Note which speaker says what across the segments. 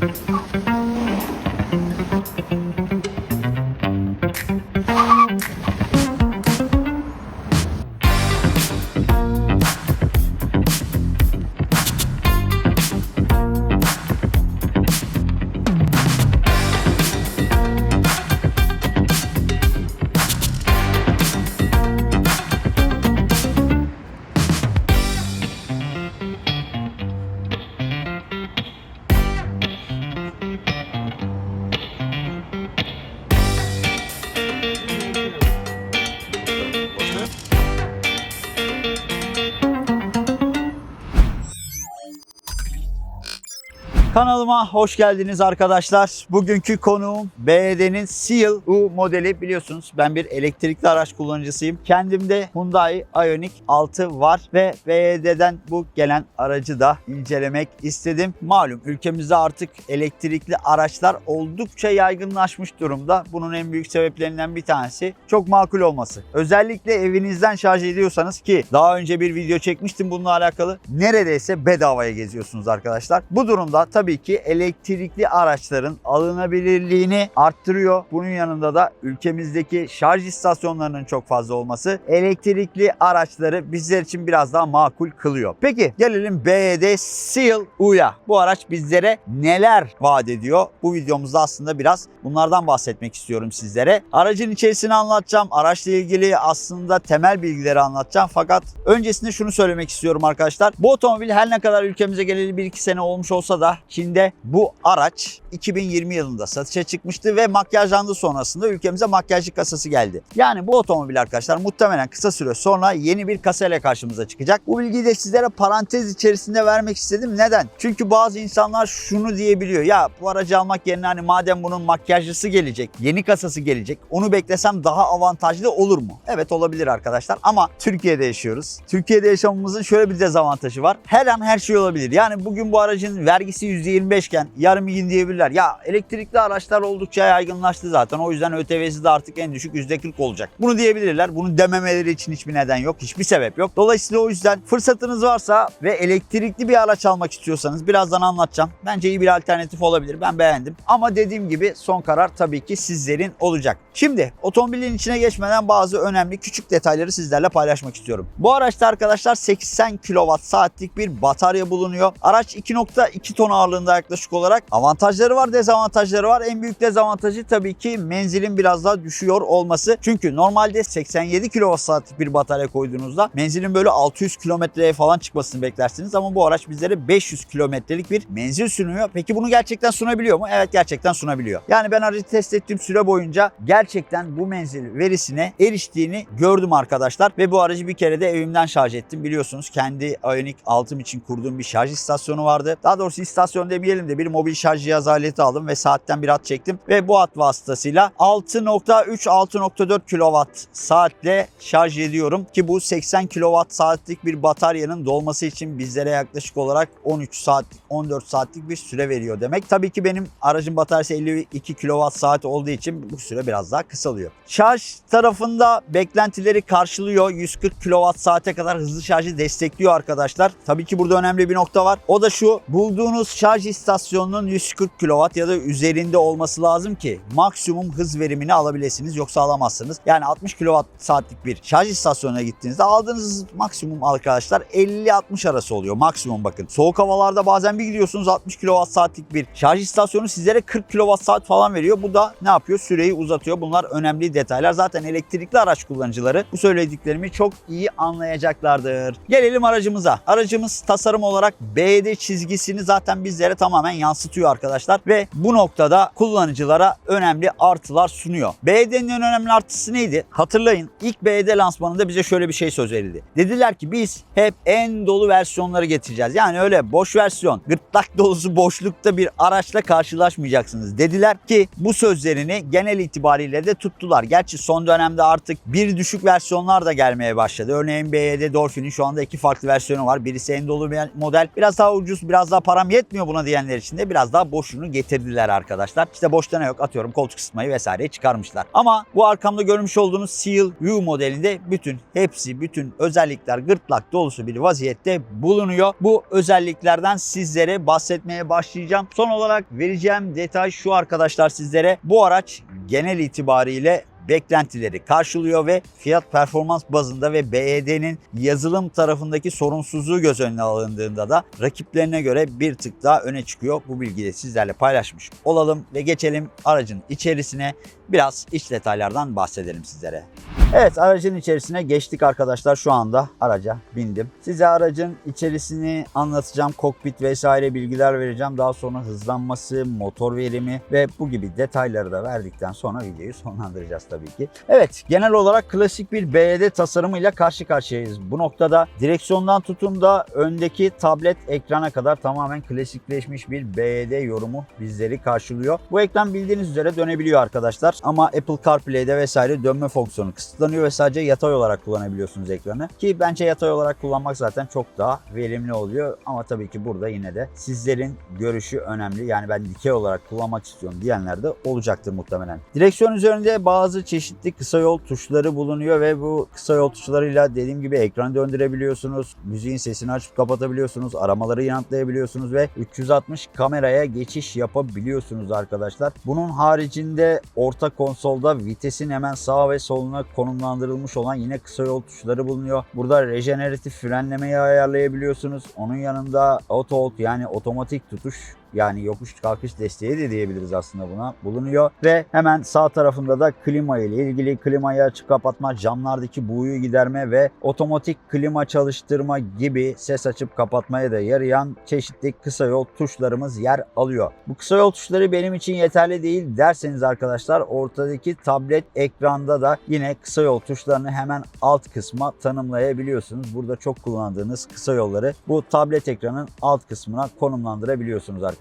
Speaker 1: thank you Kanalıma hoş geldiniz arkadaşlar. Bugünkü konuğum BYD'nin Seal U modeli biliyorsunuz. Ben bir elektrikli araç kullanıcısıyım. Kendimde Hyundai Ioniq 6 var ve BYD'den bu gelen aracı da incelemek istedim. Malum ülkemizde artık elektrikli araçlar oldukça yaygınlaşmış durumda. Bunun en büyük sebeplerinden bir tanesi çok makul olması. Özellikle evinizden şarj ediyorsanız ki daha önce bir video çekmiştim bununla alakalı. Neredeyse bedavaya geziyorsunuz arkadaşlar. Bu durumda tabii ki elektrikli araçların alınabilirliğini arttırıyor. Bunun yanında da ülkemizdeki şarj istasyonlarının çok fazla olması elektrikli araçları bizler için biraz daha makul kılıyor. Peki gelelim BYD Seal U'ya. Bu araç bizlere neler vaat ediyor? Bu videomuzda aslında biraz bunlardan bahsetmek istiyorum sizlere. Aracın içerisini anlatacağım. Araçla ilgili aslında temel bilgileri anlatacağım. Fakat öncesinde şunu söylemek istiyorum arkadaşlar. Bu otomobil her ne kadar ülkemize geleli 1-2 sene olmuş olsa da Çin'de bu araç 2020 yılında satışa çıkmıştı ve makyajlandı sonrasında ülkemize makyajlı kasası geldi. Yani bu otomobil arkadaşlar muhtemelen kısa süre sonra yeni bir kasayla karşımıza çıkacak. Bu bilgiyi de sizlere parantez içerisinde vermek istedim. Neden? Çünkü bazı insanlar şunu diyebiliyor. Ya bu aracı almak yerine hani madem bunun makyajlısı gelecek, yeni kasası gelecek, onu beklesem daha avantajlı olur mu? Evet olabilir arkadaşlar ama Türkiye'de yaşıyoruz. Türkiye'de yaşamımızın şöyle bir dezavantajı var. Her an her şey olabilir. Yani bugün bu aracın vergisi %25 iken yarın bir gün diyebilirler. Ya elektrikli araçlar oldukça yaygınlaştı zaten. O yüzden ÖTV'si de artık en düşük %40 olacak. Bunu diyebilirler. Bunu dememeleri için hiçbir neden yok. Hiçbir sebep yok. Dolayısıyla o yüzden fırsatınız varsa ve elektrikli bir araç almak istiyorsanız birazdan anlatacağım. Bence iyi bir alternatif olabilir. Ben beğendim. Ama dediğim gibi son karar tabii ki sizlerin olacak. Şimdi otomobilin içine geçmeden bazı önemli küçük detayları sizlerle paylaşmak istiyorum. Bu araçta arkadaşlar 80 kWh saatlik bir batarya bulunuyor. Araç 2.2 ton ağırlığında yaklaşık olarak avantajları var, dezavantajları var. En büyük dezavantajı tabii ki menzilin biraz daha düşüyor olması. Çünkü normalde 87 kWh'lik bir batarya koyduğunuzda menzilin böyle 600 kilometreye falan çıkmasını beklersiniz ama bu araç bizlere 500 kilometrelik bir menzil sunuyor. Peki bunu gerçekten sunabiliyor mu? Evet gerçekten sunabiliyor. Yani ben aracı test ettiğim süre boyunca gerçekten bu menzil verisine eriştiğini gördüm arkadaşlar ve bu aracı bir kere de evimden şarj ettim. Biliyorsunuz kendi Ioniq 6'm için kurduğum bir şarj istasyonu vardı. Daha doğrusu istasyon demeyelim de bir mobil şarj cihaz aleti aldım ve saatten bir hat çektim ve bu hat vasıtasıyla 6.3-6.4 kW saatle şarj ediyorum ki bu 80 kW saatlik bir bataryanın dolması için bizlere yaklaşık olarak 13 saat 14 saatlik bir süre veriyor demek. Tabii ki benim aracın bataryası 52 kW saat olduğu için bu süre biraz daha kısalıyor. Şarj tarafında beklentileri karşılıyor. 140 kW saate kadar hızlı şarjı destekliyor arkadaşlar. Tabii ki burada önemli bir nokta var. O da şu. Bulduğunuz şarj istasyonunun 140 kW ya da üzerinde olması lazım ki maksimum hız verimini alabilirsiniz. Yoksa alamazsınız. Yani 60 kW saatlik bir şarj istasyonuna gittiğinizde aldığınız maksimum arkadaşlar 50-60 arası oluyor. Maksimum bakın. Soğuk havalarda bazen bir gidiyorsunuz 60 kW saatlik bir şarj istasyonu sizlere 40 kW saat falan veriyor. Bu da ne yapıyor? Süreyi uzatıyor. Bunlar önemli detaylar. Zaten elektrikli araç kullanıcıları bu söylediklerimi çok iyi anlayacaklardır. Gelelim aracımıza. Aracımız tasarım olarak BD çizgisini zaten bizlere tamamen yansıtıyor arkadaşlar ve bu noktada kullanıcılara önemli artılar sunuyor. BD'nin en önemli artısı neydi? Hatırlayın ilk BD lansmanında bize şöyle bir şey söz verildi. Dediler ki biz hep en dolu versiyonları getireceğiz. Yani öyle boş versiyon, gırtlak dolusu boşlukta bir araçla karşılaşmayacaksınız dediler ki bu sözlerini genel itibariyle de tuttular. Gerçi son dönemde artık bir düşük versiyonlar da gelmeye başladı. Örneğin BYD Dolphin'in şu anda iki farklı versiyonu var. Birisi en dolu model. Biraz daha ucuz, biraz daha param yetmiyor buna diyenler için de biraz daha boşunu getirdiler arkadaşlar. İşte boşta ne yok atıyorum koltuk ısıtmayı vesaireyi çıkarmışlar. Ama bu arkamda görmüş olduğunuz Seal U modelinde bütün hepsi bütün özellikler gırtlak dolusu bir vaziyette bulunuyor. Bu özelliklerden sizlere bahsetmeye başlayacağım. Son olarak vereceğim detay şu arkadaşlar sizlere. Bu araç genel itibariyle beklentileri karşılıyor ve fiyat performans bazında ve BED'nin yazılım tarafındaki sorunsuzluğu göz önüne alındığında da rakiplerine göre bir tık daha öne çıkıyor. Bu bilgiyi de sizlerle paylaşmış olalım ve geçelim aracın içerisine biraz iç detaylardan bahsedelim sizlere. Evet aracın içerisine geçtik arkadaşlar. Şu anda araca bindim. Size aracın içerisini anlatacağım. Kokpit vesaire bilgiler vereceğim. Daha sonra hızlanması, motor verimi ve bu gibi detayları da verdikten sonra videoyu sonlandıracağız tabii ki. Evet genel olarak klasik bir BYD tasarımıyla karşı karşıyayız. Bu noktada direksiyondan tutun da öndeki tablet ekrana kadar tamamen klasikleşmiş bir BYD yorumu bizleri karşılıyor. Bu ekran bildiğiniz üzere dönebiliyor arkadaşlar ama Apple CarPlay'de vesaire dönme fonksiyonu kısıtlanıyor ve sadece yatay olarak kullanabiliyorsunuz ekranı. Ki bence yatay olarak kullanmak zaten çok daha verimli oluyor ama tabii ki burada yine de sizlerin görüşü önemli. Yani ben dikey olarak kullanmak istiyorum diyenler de olacaktır muhtemelen. Direksiyon üzerinde bazı çeşitli kısa yol tuşları bulunuyor ve bu kısa yol tuşlarıyla dediğim gibi ekranı döndürebiliyorsunuz. Müziğin sesini açıp kapatabiliyorsunuz. Aramaları yanıtlayabiliyorsunuz ve 360 kameraya geçiş yapabiliyorsunuz arkadaşlar. Bunun haricinde orta konsolda vitesin hemen sağ ve soluna konumlandırılmış olan yine kısa yol tuşları bulunuyor. Burada rejeneratif frenlemeyi ayarlayabiliyorsunuz. Onun yanında auto hold yani otomatik tutuş yani yokuş kalkış desteği de diyebiliriz aslında buna bulunuyor. Ve hemen sağ tarafında da klima ile ilgili klimayı açıp kapatma, camlardaki buğuyu giderme ve otomatik klima çalıştırma gibi ses açıp kapatmaya da yarayan çeşitli kısa yol tuşlarımız yer alıyor. Bu kısa yol tuşları benim için yeterli değil derseniz arkadaşlar ortadaki tablet ekranda da yine kısa yol tuşlarını hemen alt kısma tanımlayabiliyorsunuz. Burada çok kullandığınız kısa yolları bu tablet ekranın alt kısmına konumlandırabiliyorsunuz arkadaşlar.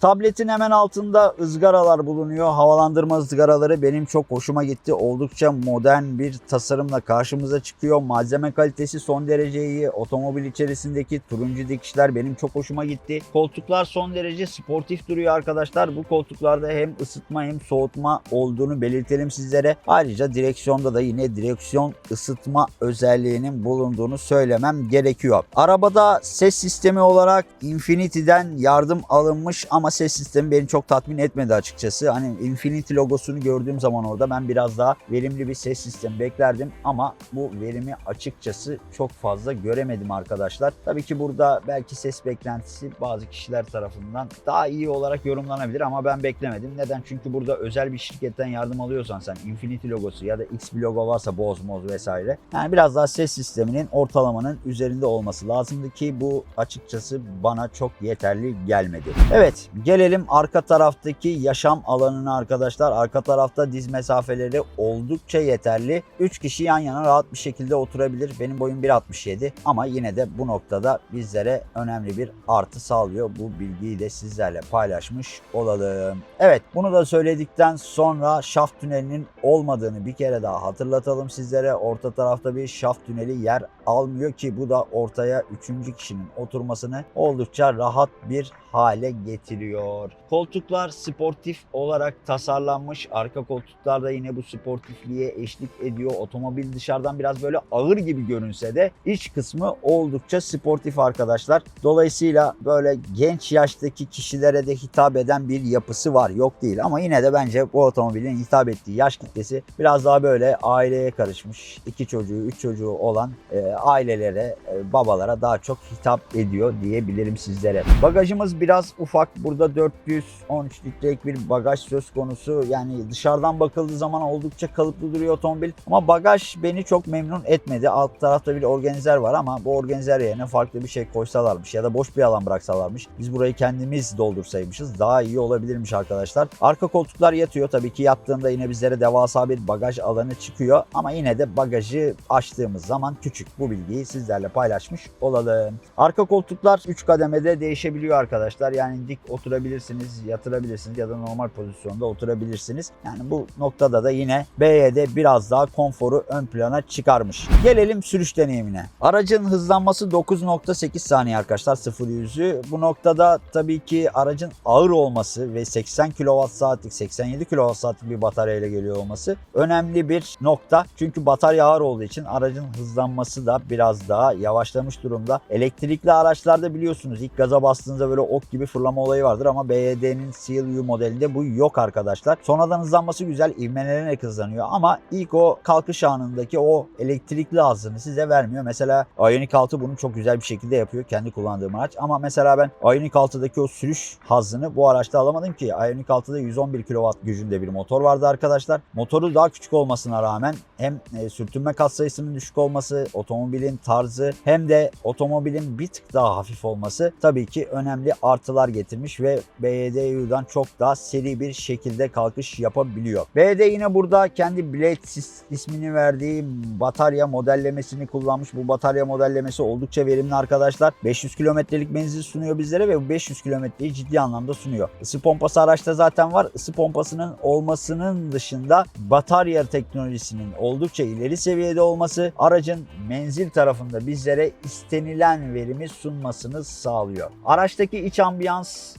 Speaker 1: Tabletin hemen altında ızgaralar bulunuyor. Havalandırma ızgaraları benim çok hoşuma gitti. Oldukça modern bir tasarımla karşımıza çıkıyor. Malzeme kalitesi son derece iyi. Otomobil içerisindeki turuncu dikişler benim çok hoşuma gitti. Koltuklar son derece sportif duruyor arkadaşlar. Bu koltuklarda hem ısıtma hem soğutma olduğunu belirtelim sizlere. Ayrıca direksiyonda da yine direksiyon ısıtma özelliğinin bulunduğunu söylemem gerekiyor. Arabada ses sistemi olarak Infinity'den yardım alınmış ama ses sistemi beni çok tatmin etmedi açıkçası. Hani Infinity logosunu gördüğüm zaman orada ben biraz daha verimli bir ses sistemi beklerdim ama bu verimi açıkçası çok fazla göremedim arkadaşlar. Tabii ki burada belki ses beklentisi bazı kişiler tarafından daha iyi olarak yorumlanabilir ama ben beklemedim. Neden? Çünkü burada özel bir şirketten yardım alıyorsan sen Infinity logosu ya da X bir logo varsa Bose Moz vesaire. Yani biraz daha ses sisteminin ortalamanın üzerinde olması lazımdı ki bu açıkçası bana çok yeterli gelmedi. Evet gelelim arka taraftaki yaşam alanına arkadaşlar. Arka tarafta diz mesafeleri oldukça yeterli. 3 kişi yan yana rahat bir şekilde oturabilir. Benim boyum 1.67 ama yine de bu noktada bizlere önemli bir artı sağlıyor. Bu bilgiyi de sizlerle paylaşmış olalım. Evet bunu da söyledikten sonra şaft tünelinin olmadığını bir kere daha hatırlatalım sizlere. Orta tarafta bir şaft tüneli yer almıyor ki bu da ortaya 3. kişinin oturmasını oldukça rahat bir hale getiriyor. Koltuklar sportif olarak tasarlanmış. Arka koltuklar da yine bu sportifliğe eşlik ediyor. Otomobil dışarıdan biraz böyle ağır gibi görünse de iç kısmı oldukça sportif arkadaşlar. Dolayısıyla böyle genç yaştaki kişilere de hitap eden bir yapısı var. Yok değil ama yine de bence bu otomobilin hitap ettiği yaş kitlesi biraz daha böyle aileye karışmış. iki çocuğu, üç çocuğu olan e, ailelere, e, babalara daha çok hitap ediyor diyebilirim sizlere. Bagajımız biraz ufak. Burada 413 litrelik bir bagaj söz konusu. Yani dışarıdan bakıldığı zaman oldukça kalıplı duruyor otomobil. Ama bagaj beni çok memnun etmedi. Alt tarafta bir organizer var ama bu organizer yerine farklı bir şey koysalarmış ya da boş bir alan bıraksalarmış. Biz burayı kendimiz doldursaymışız daha iyi olabilirmiş arkadaşlar. Arka koltuklar yatıyor. Tabii ki yattığında yine bizlere devasa bir bagaj alanı çıkıyor. Ama yine de bagajı açtığımız zaman küçük. Bu bilgiyi sizlerle paylaşmış olalım. Arka koltuklar 3 kademede değişebiliyor arkadaşlar. Yani Yani dik oturabilirsiniz, yatırabilirsiniz ya da normal pozisyonda oturabilirsiniz. Yani bu noktada da yine BYD biraz daha konforu ön plana çıkarmış. Gelelim sürüş deneyimine. Aracın hızlanması 9.8 saniye arkadaşlar 0 yüzü. Bu noktada tabii ki aracın ağır olması ve 80 kWh'lik 87 kWh'lik bir bataryayla geliyor olması önemli bir nokta. Çünkü batarya ağır olduğu için aracın hızlanması da biraz daha yavaşlamış durumda. Elektrikli araçlarda biliyorsunuz ilk gaza bastığınızda böyle ok gibi fırlama olayı vardır ama BYD'nin CLU modelinde bu yok arkadaşlar. Sonradan hızlanması güzel, ivmelenerek hızlanıyor ama ilk o kalkış anındaki o elektrikli hızını size vermiyor. Mesela Ioniq 6 bunu çok güzel bir şekilde yapıyor kendi kullandığım araç ama mesela ben Ioniq 6'daki o sürüş hazzını bu araçta alamadım ki. Ioniq 6'da 111 kW gücünde bir motor vardı arkadaşlar. Motoru daha küçük olmasına rağmen hem e, sürtünme katsayısının düşük olması, otomobilin tarzı hem de otomobilin bir tık daha hafif olması tabii ki önemli artılar getirmiş ve BYD-U'dan çok daha seri bir şekilde kalkış yapabiliyor. BYD yine burada kendi Blade ismini verdiği batarya modellemesini kullanmış. Bu batarya modellemesi oldukça verimli arkadaşlar. 500 kilometrelik menzil sunuyor bizlere ve bu 500 kilometreyi ciddi anlamda sunuyor. Isı pompası araçta zaten var. Isı pompasının olmasının dışında batarya teknolojisinin oldukça ileri seviyede olması aracın menzil tarafında bizlere istenilen verimi sunmasını sağlıyor. Araçtaki iç ambiyans,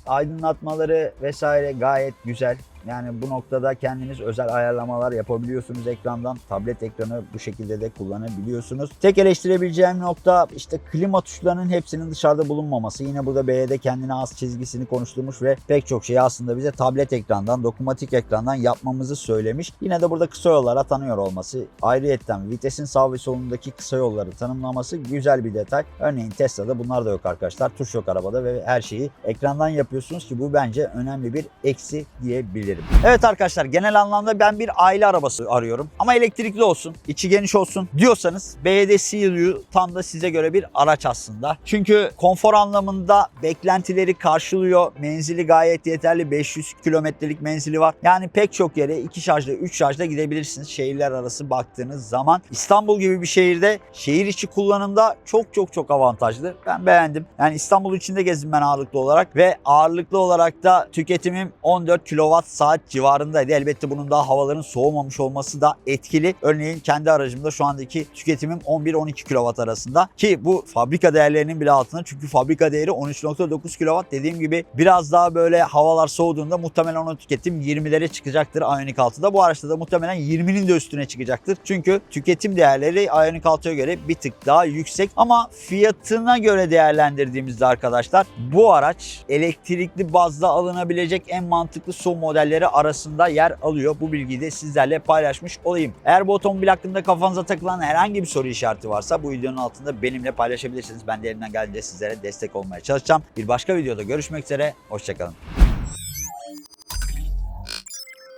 Speaker 1: aydınlatmaları vesaire gayet güzel. Yani bu noktada kendiniz özel ayarlamalar yapabiliyorsunuz ekrandan. Tablet ekranı bu şekilde de kullanabiliyorsunuz. Tek eleştirebileceğim nokta işte klima tuşlarının hepsinin dışarıda bulunmaması. Yine burada BYD kendine az çizgisini konuşturmuş ve pek çok şeyi aslında bize tablet ekrandan, dokunmatik ekrandan yapmamızı söylemiş. Yine de burada kısa yollara tanıyor olması. Ayrıyetten vitesin sağ ve solundaki kısa yolları tanımlaması güzel bir detay. Örneğin Tesla'da bunlar da yok arkadaşlar. Tuş yok arabada ve her şeyi ekrandan yapıyorsunuz ki bu bence önemli bir eksi diyebilirim. Evet arkadaşlar genel anlamda ben bir aile arabası arıyorum. Ama elektrikli olsun, içi geniş olsun diyorsanız BYD CLU tam da size göre bir araç aslında. Çünkü konfor anlamında beklentileri karşılıyor. Menzili gayet yeterli. 500 kilometrelik menzili var. Yani pek çok yere 2 şarjla 3 şarjla gidebilirsiniz. Şehirler arası baktığınız zaman. İstanbul gibi bir şehirde şehir içi kullanımda çok çok çok avantajlı. Ben beğendim. Yani İstanbul içinde gezdim ben ağırlıklı olarak ve ağırlıklı olarak da tüketimim 14 kWh saat civarındaydı. Elbette bunun daha havaların soğumamış olması da etkili. Örneğin kendi aracımda şu andaki tüketimim 11-12 kW arasında ki bu fabrika değerlerinin bile altında çünkü fabrika değeri 13.9 kW dediğim gibi biraz daha böyle havalar soğuduğunda muhtemelen onun tüketim 20'lere çıkacaktır Ioniq 6'da. Bu araçta da muhtemelen 20'nin de üstüne çıkacaktır. Çünkü tüketim değerleri Ioniq 6'ya göre bir tık daha yüksek ama fiyatına göre değerlendirdiğimizde arkadaşlar bu araç elektrikli bazda alınabilecek en mantıklı son modelleri arasında yer alıyor. Bu bilgiyi de sizlerle paylaşmış olayım. Eğer bu otomobil hakkında kafanıza takılan herhangi bir soru işareti varsa bu videonun altında benimle paylaşabilirsiniz. Ben de elimden geldiğince sizlere destek olmaya çalışacağım. Bir başka videoda görüşmek üzere. Hoşçakalın.